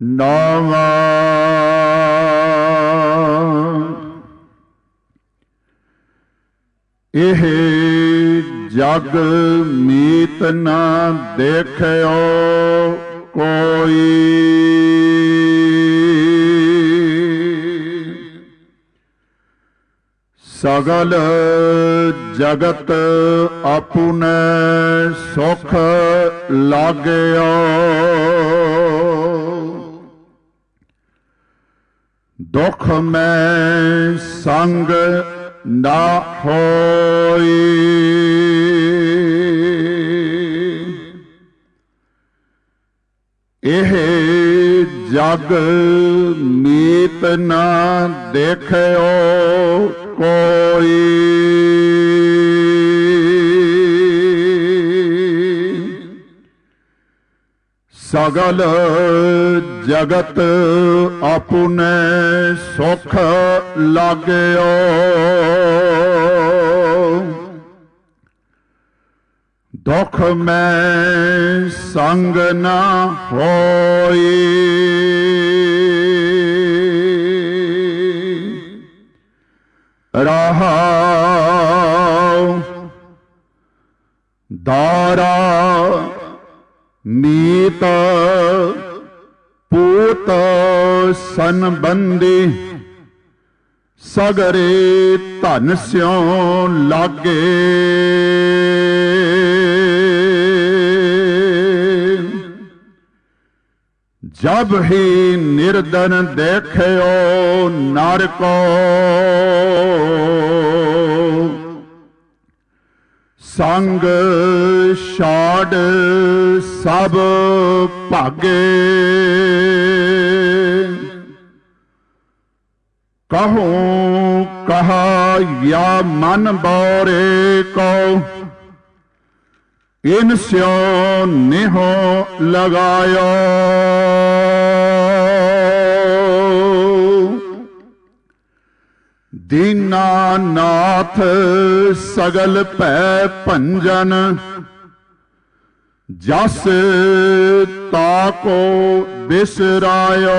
ਨਾਵਾ ਇਹ ਜਗ ਮੀਤ ਨਾ ਦੇਖਿਓ ਕੋਈ। ਸਗਲ ਜਗਤ ਆਪੁਨੇ ਸੁਖ ਲਾਗਿਓ। ਦੁਖ ਮੈਂ ਸੰਗ ਨਾ ਹੋਈ। ਇਹ ਜਗ ਮੀਤ ਨਾ ਦੇਖਿਓ ਕੋਈ। ਸਗਲ ਜਗਤ ਆਪੁਨੇ ਸੁਖ ਲਾਗਿਓ ਦੁਖ ਮੈਂ ਸੰਗ ਨਾ ਹੋਈ ਰਹਾਉ ਦਾਰਾ ਮੀਤ ਪੂਤ ਸੰਬੰਧੀ ਸਗਰੇ ਧਨ ਸਿਉ ਲਾਗੇ। ਜਬ ਹੀ ਨਿਰਦਨ ਦੇਖਿਓ ਨਰ ਕੋ ਸੰਗ ਛਾੜ ਸਭ ਭਾਗੇ। ਕਹੋ ਕਹਾ ਯਾ ਮਨ ਬੋਰੇ ਕੋ ਇਨ ਸਿਓ ਨਿਹੋ ਲਗਾਇਓ ਦੀਨਾਨਾਥ ਸਗਲ ਭੈ ਭੰਜਨ ਜਸ ਤਾਕੋ ਬਿਸਰਾਇਓ।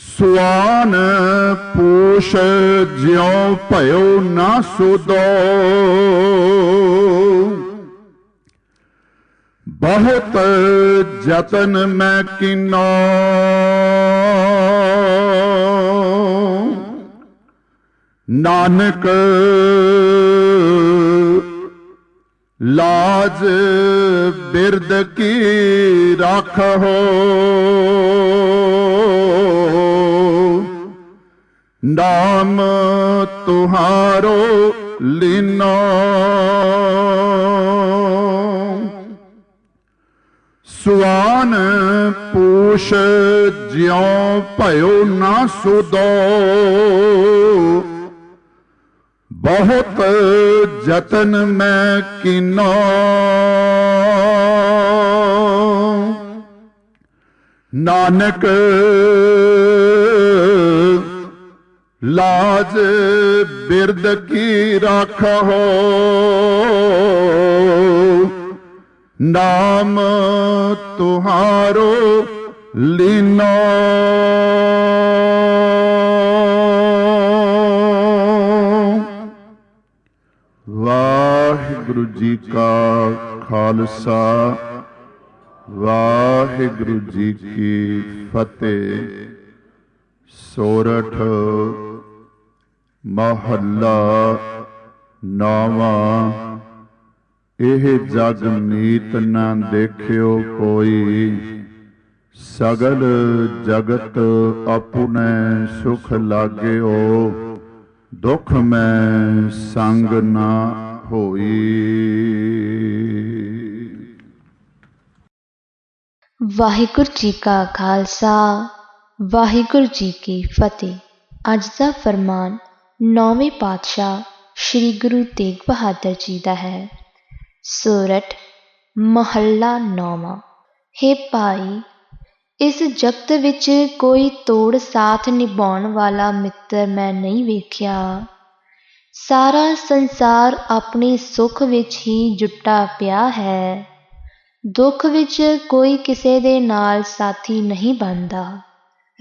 ਸੁਆਨ ਪੂਸ਼ ਜਿਉ ਭਇਓ ਨਾ ਸੁਦੋ। ਬਹੁਤ ਜਤਨ ਮੈਂ ਕਿਨੋ। ਨਾਨਕ ਲਾਜ ਬਿਰਦ ਕੀ ਰੱਖੋ ਨਾਮ ਤੁਹਾਰੋ ਲੀਨੋ। ਸੁਆਨ ਪੂਸ਼ ਜਿਉ ਭਇਓ ਨਾ ਸੁਦੋ। ਬਹੁਤ ਜਤਨ ਮੈਂ ਕੀਨੋ। ਨਾਨਕ ਲਾਜ ਬਿਰਦ ਕੀ ਰਾਖੋ। ਨਾਮ ਤੁਹਾਰੋ ਲੀਨੋ। ਵਾਹਿਗੁਰੂ ਜੀ ਕਾ ਖਾਲਸਾ ਵਾਹਿਗੁਰੂ ਜੀ ਕੀ ਫਤਿਹ। ਸੋਰਠ ਮਹੱਲਾ ਨਾਵਾਂ ਇਹ ਜਗ ਨੀਤ ਨਾ ਦੇਖਿਓ ਕੋਈ। ਸਗਲ ਜਗਤ ਆਪੁਨੇ ਸੁਖ ਲਾਗਿਓ। ਦੁਖ ਮੈਂ ਸੰਗ ਨਾ ਹੋਈ। ਵਾਹਿਗੁਰੂ ਜੀ ਕਾ ਖਾਲਸਾ, ਵਾਹਿਗੁਰੂ ਜੀ ਕੀ ਫਤਿਹ। ਅੱਜ ਦਾ ਫਰਮਾਨ ਨੌਵੇਂ ਪਾਤਸ਼ਾਹ ਸ੍ਰੀ ਗੁਰੂ ਤੇਗ ਬਹਾਦਰ ਜੀ ਦਾ ਹੈ। ਸੂਰਠ ਮਹੱਲਾ ਨੌਵਾਂ। ਹੇ ਭਾਈ, ਇਸ ਜਗਤ ਵਿੱਚ ਕੋਈ ਤੋੜ ਸਾਥ ਨਿਭਾਉਣ ਵਾਲਾ ਮਿੱਤਰ ਮੈਂ ਨਹੀਂ ਵੇਖਿਆ। ਸਾਰਾ ਸੰਸਾਰ ਆਪਣੇ ਸੁੱਖ ਵਿੱਚ ਹੀ ਜੁਟਾ ਪਿਆ ਹੈ। ਦੁੱਖ ਵਿੱਚ ਕੋਈ ਕਿਸੇ ਦੇ ਨਾਲ ਸਾਥੀ ਨਹੀਂ ਬਣਦਾ।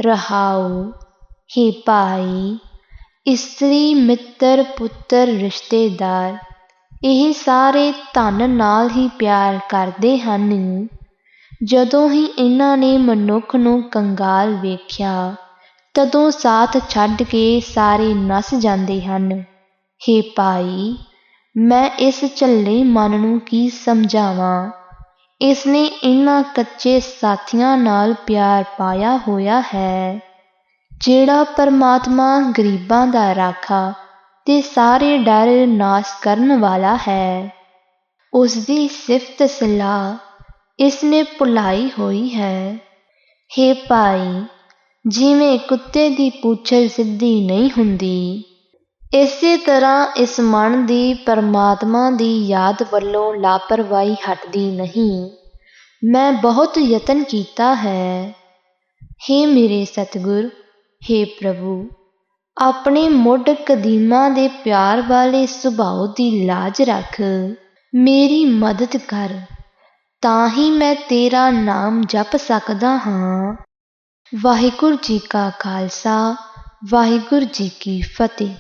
ਰਹਾਉ, ਹੀ ਭਾਈ, ਇਸਤਰੀ ਮਿੱਤਰ ਪੁੱਤਰ ਰਿਸ਼ਤੇਦਾਰ ਇਹ ਸਾਰੇ ਧਨ ਨਾਲ ਹੀ ਪਿਆਰ ਕਰਦੇ ਹਨ। ਜਦੋਂ ਹੀ ਇਹਨਾਂ ਨੇ ਮਨੁੱਖ ਨੂੰ ਕੰਗਾਲ ਵੇਖਿਆ, ਤਦੋਂ ਸਾਥ ਛੱਡ ਕੇ ਸਾਰੇ ਨਸ ਜਾਂਦੇ ਹਨ। ਹੇ ਭਾਈ, ਮੈਂ ਇਸ ਝੱਲੇ ਮਨ ਨੂੰ ਕੀ ਸਮਝਾਵਾਂ? ਇਸ ਨੇ ਇਹਨਾਂ ਕੱਚੇ ਸਾਥੀਆਂ ਨਾਲ ਪਿਆਰ ਪਾਇਆ ਹੋਇਆ ਹੈ, ਜਿਹੜਾ ਪਰਮਾਤਮਾ ਗਰੀਬਾਂ ਦਾ ਰਾਖਾ ਤੇ ਸਾਰੇ ਡਰ ਨਾਸ ਕਰਨ ਵਾਲਾ ਹੈ। ਉਸ ਦੀ ਸਿਫਤ ਸਲਾਹ ਇਸ ਨੇ ਭੁਲਾਈ ਹੋਈ ਹੈ। ਹੇ ਭਾਈ, ਜਿਵੇਂ ਕੁੱਤੇ ਦੀ ਪੂਛਲ ਸਿੱਧੀ ਨਹੀਂ ਹੁੰਦੀ, ਇਸੇ ਤਰ੍ਹਾਂ ਇਸ ਮਨ ਦੀ ਪਰਮਾਤਮਾ ਦੀ ਯਾਦ ਵੱਲੋਂ ਲਾਪਰਵਾਹੀ ਹਟਦੀ ਨਹੀਂ। ਮੈਂ ਬਹੁਤ ਯਤਨ ਕੀਤਾ ਹੈ। ਹੇ ਮੇਰੇ ਸਤਿਗੁਰ, ਹੇ ਪ੍ਰਭੂ। ਆਪਣੇ ਮੁੱਢ ਕਦੀਮਾਂ ਦੇ ਪਿਆਰ ਵਾਲੇ ਸੁਭਾਅ ਦੀ ਲਾਜ ਰੱਖ। ਮੇਰੀ ਮਦਦ ਕਰ, ਤਾਂ ਹੀ ਮੈਂ ਤੇਰਾ ਨਾਮ ਜਪ ਸਕਦਾ ਹਾਂ। ਵਾਹਿਗੁਰੂ ਜੀ ਕਾ ਖਾਲਸਾ, ਵਾਹਿਗੁਰੂ ਜੀ ਕੀ ਫਤਿਹ।